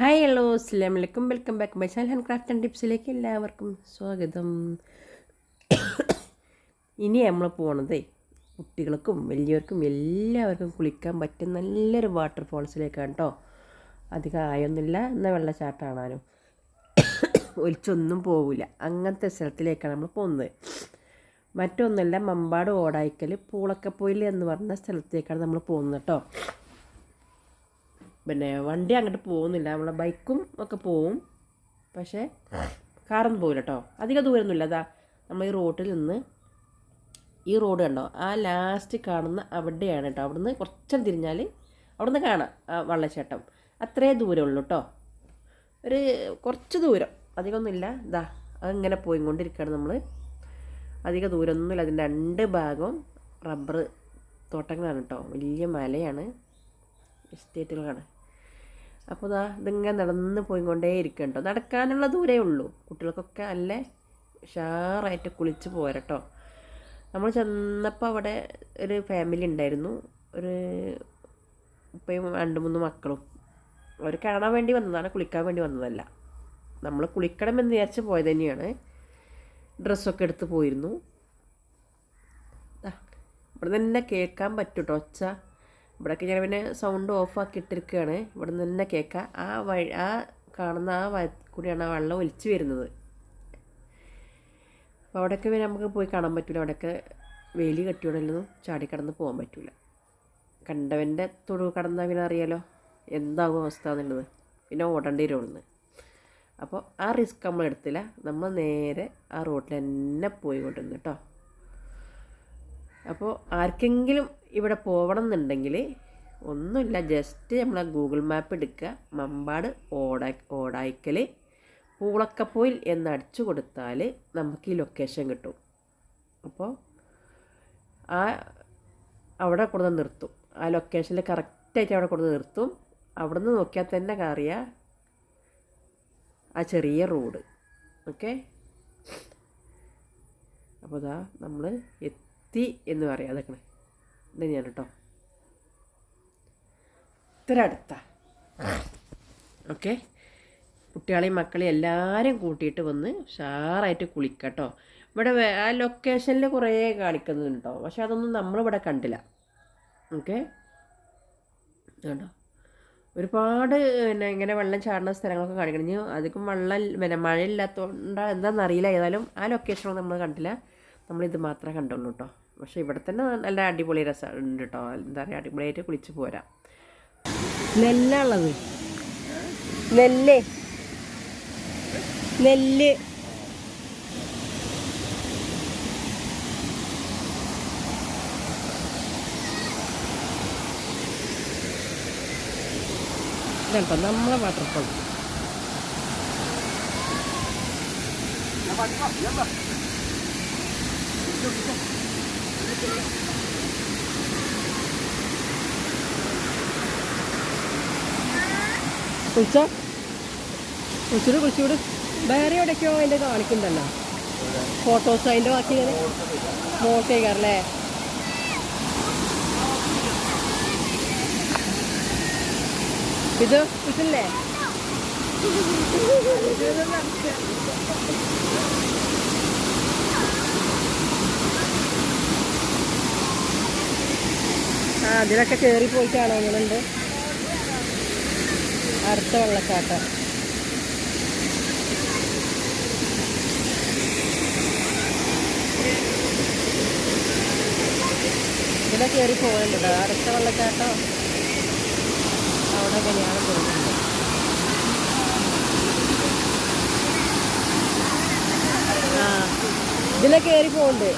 Hi hello അസ്ലാം വലൈക്കും welcome back my channel hand craft and ടിപ്സിലേക്ക് എല്ലാവർക്കും സ്വാഗതം. ഇനി നമ്മൾ പോണതേ കുട്ടികൾക്കും വലിയവർക്കും എല്ലാവർക്കും കുളിക്കാൻ പറ്റും നല്ലൊരു വാട്ടർ ഫോൾസിലേക്കാണ് കേട്ടോ അധികം ആയൊന്നുമില്ല എന്നാൽ വെള്ളച്ചാട്ടം കാണാനും ഒലിച്ചൊന്നും പോവില്ല അങ്ങനത്തെ സ്ഥലത്തിലേക്കാണ് നമ്മൾ പോകുന്നത് മറ്റൊന്നുമില്ല മമ്പാട് ഓടായിക്കൽ പൂളക്കപ്പൊയിൽ എന്ന് പറഞ്ഞ സ്ഥലത്തേക്കാണ് നമ്മൾ പോകുന്നത് കേട്ടോ പിന്നെ വണ്ടി അങ്ങോട്ട് പോകുന്നില്ല. നമ്മളെ ബൈക്കും ഒക്കെ പോവും. പക്ഷേ കാറൊന്നും പോകില്ല കേട്ടോ അധിക ദൂരമൊന്നുമില്ല അതാ നമ്മൾ ഈ റോട്ടിൽ നിന്ന് ഈ റോഡ് കണ്ടോ? ആ ലാസ്റ്റ് കാണുന്ന അവിടെയാണ് കേട്ടോ അവിടുന്ന് കുറച്ചും തിരിഞ്ഞാൽ അവിടുന്ന് കാണാം ആ വള്ളച്ചാട്ടം. അത്രേ ദൂരമുള്ളൂ കേട്ടോ ഒരു കുറച്ച് ദൂരം. അധികമൊന്നുമില്ല. ഇതാ അങ്ങനെ പോയിക്കൊണ്ടിരിക്കുകയാണ് നമ്മൾ അധിക ദൂരമൊന്നുമില്ല. അതിന്റെ രണ്ട് ഭാഗവും റബ്ബർ തോട്ടങ്ങളാണ് കേട്ടോ വലിയ മലയാണ്. എസ്റ്റേറ്റുകളാണ് അപ്പോൾ ഇതാ ഇതിങ്ങനെ നടന്ന് പോയിക്കൊണ്ടേ ഇരിക്കും കേട്ടോ നടക്കാനുള്ള ദൂരേ ഉള്ളൂ. കുട്ടികൾക്കൊക്കെ നല്ല ഉഷാറായിട്ട് കുളിച്ച് പോരട്ടോ നമ്മൾ ചെന്നപ്പോൾ അവിടെ ഒരു ഫാമിലി ഉണ്ടായിരുന്നു. ഒരു ഇപ്പം രണ്ട് മൂന്ന് മക്കളും. അവർ കാണാൻ വേണ്ടി വന്നതാണ് കുളിക്കാൻ വേണ്ടി വന്നതല്ല. നമ്മൾ കുളിക്കണം എന്ന് വിചാരിച്ച് പോയത് തന്നെയാണ്. ഡ്രസ്സൊക്കെ എടുത്ത് പോയിരുന്നു. ഇവിടെ തന്നെ കേൾക്കാൻ പറ്റും കേട്ടോ ഒച്ച ഇവിടെയൊക്കെ ഞാൻ പിന്നെ സൗണ്ട് ഓഫ് ആക്കി ഇട്ടിരിക്കുകയാണ്. ഇവിടെ നിന്ന് തന്നെ കേൾക്കാം. ആ വഴി ആ കാണുന്ന ആ വ കൂടിയാണ് ആ വെള്ളം ഒലിച്ചു വരുന്നത്. അപ്പോൾ അവിടെയൊക്കെ പിന്നെ നമുക്ക് പോയി കാണാൻ പറ്റില്ല അവിടെയൊക്കെ വേലി കെട്ടിയോടല്ലൊന്നും ചാടിക്കടന്ന് പോകാൻ പറ്റില്ല കണ്ടവന്റെ തൊടു കടന്നാൽ പിന്നെ അറിയാലോ എന്താകും അവസ്ഥ എന്നുള്ളത്. പിന്നെ ഓടേണ്ടി വരും അവിടുന്ന്. അപ്പോൾ ആ റിസ്ക് നമ്മൾ എടുത്തില്ല. നമ്മൾ നേരെ ആ റോഡിൽ തന്നെ പോയി കൊണ്ടിരുന്നു കേട്ടോ. അപ്പോൾ ആർക്കെങ്കിലും ഇവിടെ പോകണം എന്നുണ്ടെങ്കിൽ ഒന്നുമില്ല ജസ്റ്റ് നമ്മൾ ഗൂഗിൾ മാപ്പ് എടുക്കുക മമ്പാട് ഓട ഓടായിക്കൽ പൂളക്കപ്പോയിൽ എന്ന് അടിച്ചു കൊടുത്താൽ നമുക്ക് ഈ ലൊക്കേഷൻ കിട്ടും. അപ്പോൾ ആ അവിടെ കൊടുത്ത് നിർത്തും. ആ ലൊക്കേഷനിൽ കറക്റ്റായിട്ട് അവിടെ കൊടുത്ത് നിർത്തും. അവിടെ നിന്ന് നോക്കിയാൽ തന്നെ അറിയാം ആ ചെറിയ റോഡ് ഓക്കെ അപ്പോൾ ഇതാ നമ്മൾ എത്തി എന്ന് പറയാം. അതൊക്കെ ഇത് ഞാൻ കേട്ടോ ഇത്ര അടുത്ത ഓക്കെ. കുട്ടികളെയും മക്കളെയും എല്ലാവരും കൂട്ടിയിട്ട് വന്ന് ഉഷാറായിട്ട് കുളിക്കട്ടോ. ഇവിടെ ആ ലൊക്കേഷനിൽ കുറേ കാണിക്കുന്നുണ്ട്? പക്ഷെ അതൊന്നും നമ്മളിവിടെ കണ്ടില്ല. ഓക്കെ. കേട്ടോ ഒരുപാട് പിന്നെ ഇങ്ങനെ വെള്ളം ചാടുന്ന സ്ഥലങ്ങളൊക്കെ കാണിക്കണം ഇനി അധികം വെള്ളം പിന്നെ മഴയില്ലാത്തതുകൊണ്ടാ എന്താണെന്നറിയില്ല ഏതായാലും ആ ലൊക്കേഷനൊന്നും നമ്മൾ കണ്ടില്ല. നമ്മളിത് മാത്രമേ കണ്ടുള്ളൂ കേട്ടോ പക്ഷേ ഇവിടെ തന്നെ നല്ല അടിപൊളി രസം ഉണ്ട് കേട്ടോ എന്താ പറയുക അടിപൊളിയായിട്ട് കുളിച്ച് പോരാം. നെല്ലുള്ളത് നെല്ല്. നെല്ല്. ഇതാട്ടോ നമ്മളെ വാട്ടർഫോൾ കുളിച്ചോ? കുളിച്ചൂട് കുളിച്ചൂട്. വേറെ എവിടെയൊക്കെയോ അതിന്റെ കാണിക്കുന്നുണ്ടല്ലോ. ഫോട്ടോസ് അതിന്റെ ബാക്കി മോശേക്കാറല്ലേ ഇത് ഇതില്ലേ അതിലൊക്കെ കയറി പോയിട്ടാണോ അങ്ങനെയുണ്ട് അടുത്ത വെള്ളച്ചാട്ടം ഇതിലെ കയറി പോകേണ്ടത് അടുത്ത വെള്ളച്ചാട്ടം അവിടെ കല്യാണം പോകുന്നുണ്ട്. ആ. ഇതിലെ കയറി പോകുന്നുണ്ട്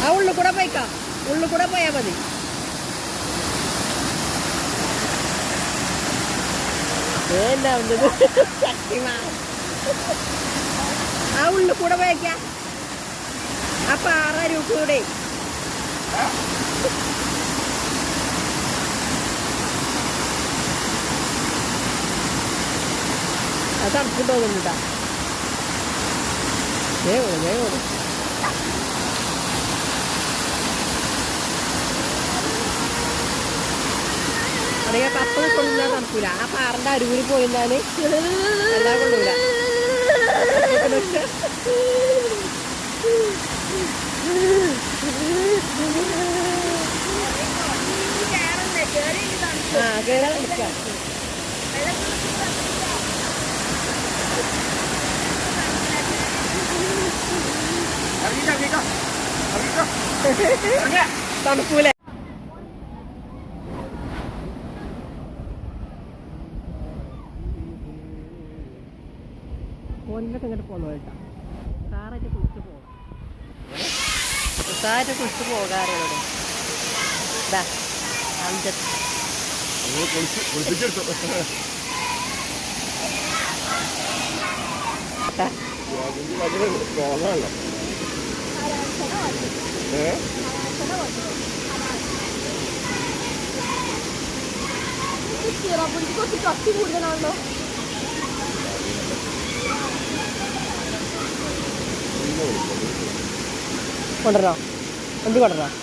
ആ ഉള്ളിൽ കൂടെ പോയിക്കാം ഉള്ളു കൂടെ പോയാൽ മതി. ആ ഉള്ളു കൂടെ പോയേക്കാം. ആ പാറ രൂപൂടെ അത് തണുപ്പ് തോന്നുന്നുണ്ടാ. ദേ ഓ ദേ ഓ അല്ലെങ്കിൽ കപ്പ കൊണ്ടുവന്നാൽ നടക്കൂല ആ പാറിന്റെ അരുവിൽ പോയിരുന്നാൽ എല്ലാം കൊള്ളൂല ആ കേരളം നിൽക്കാം ഇറങ്ങിക്കോ കൊല്ലൊക്കെ ഇങ്ങോട്ട് പോന്നു കേട്ടോ കാറായിട്ട് കുളിച്ച് പോകാം കാറായിട്ട് കുളിച്ച് പോകാറുള്ളത് ഏ കുറച്ച് കട്ടി കൂടുതലാണല്ലോ. கொண்டுறான் எப்படி கொண்டுறான்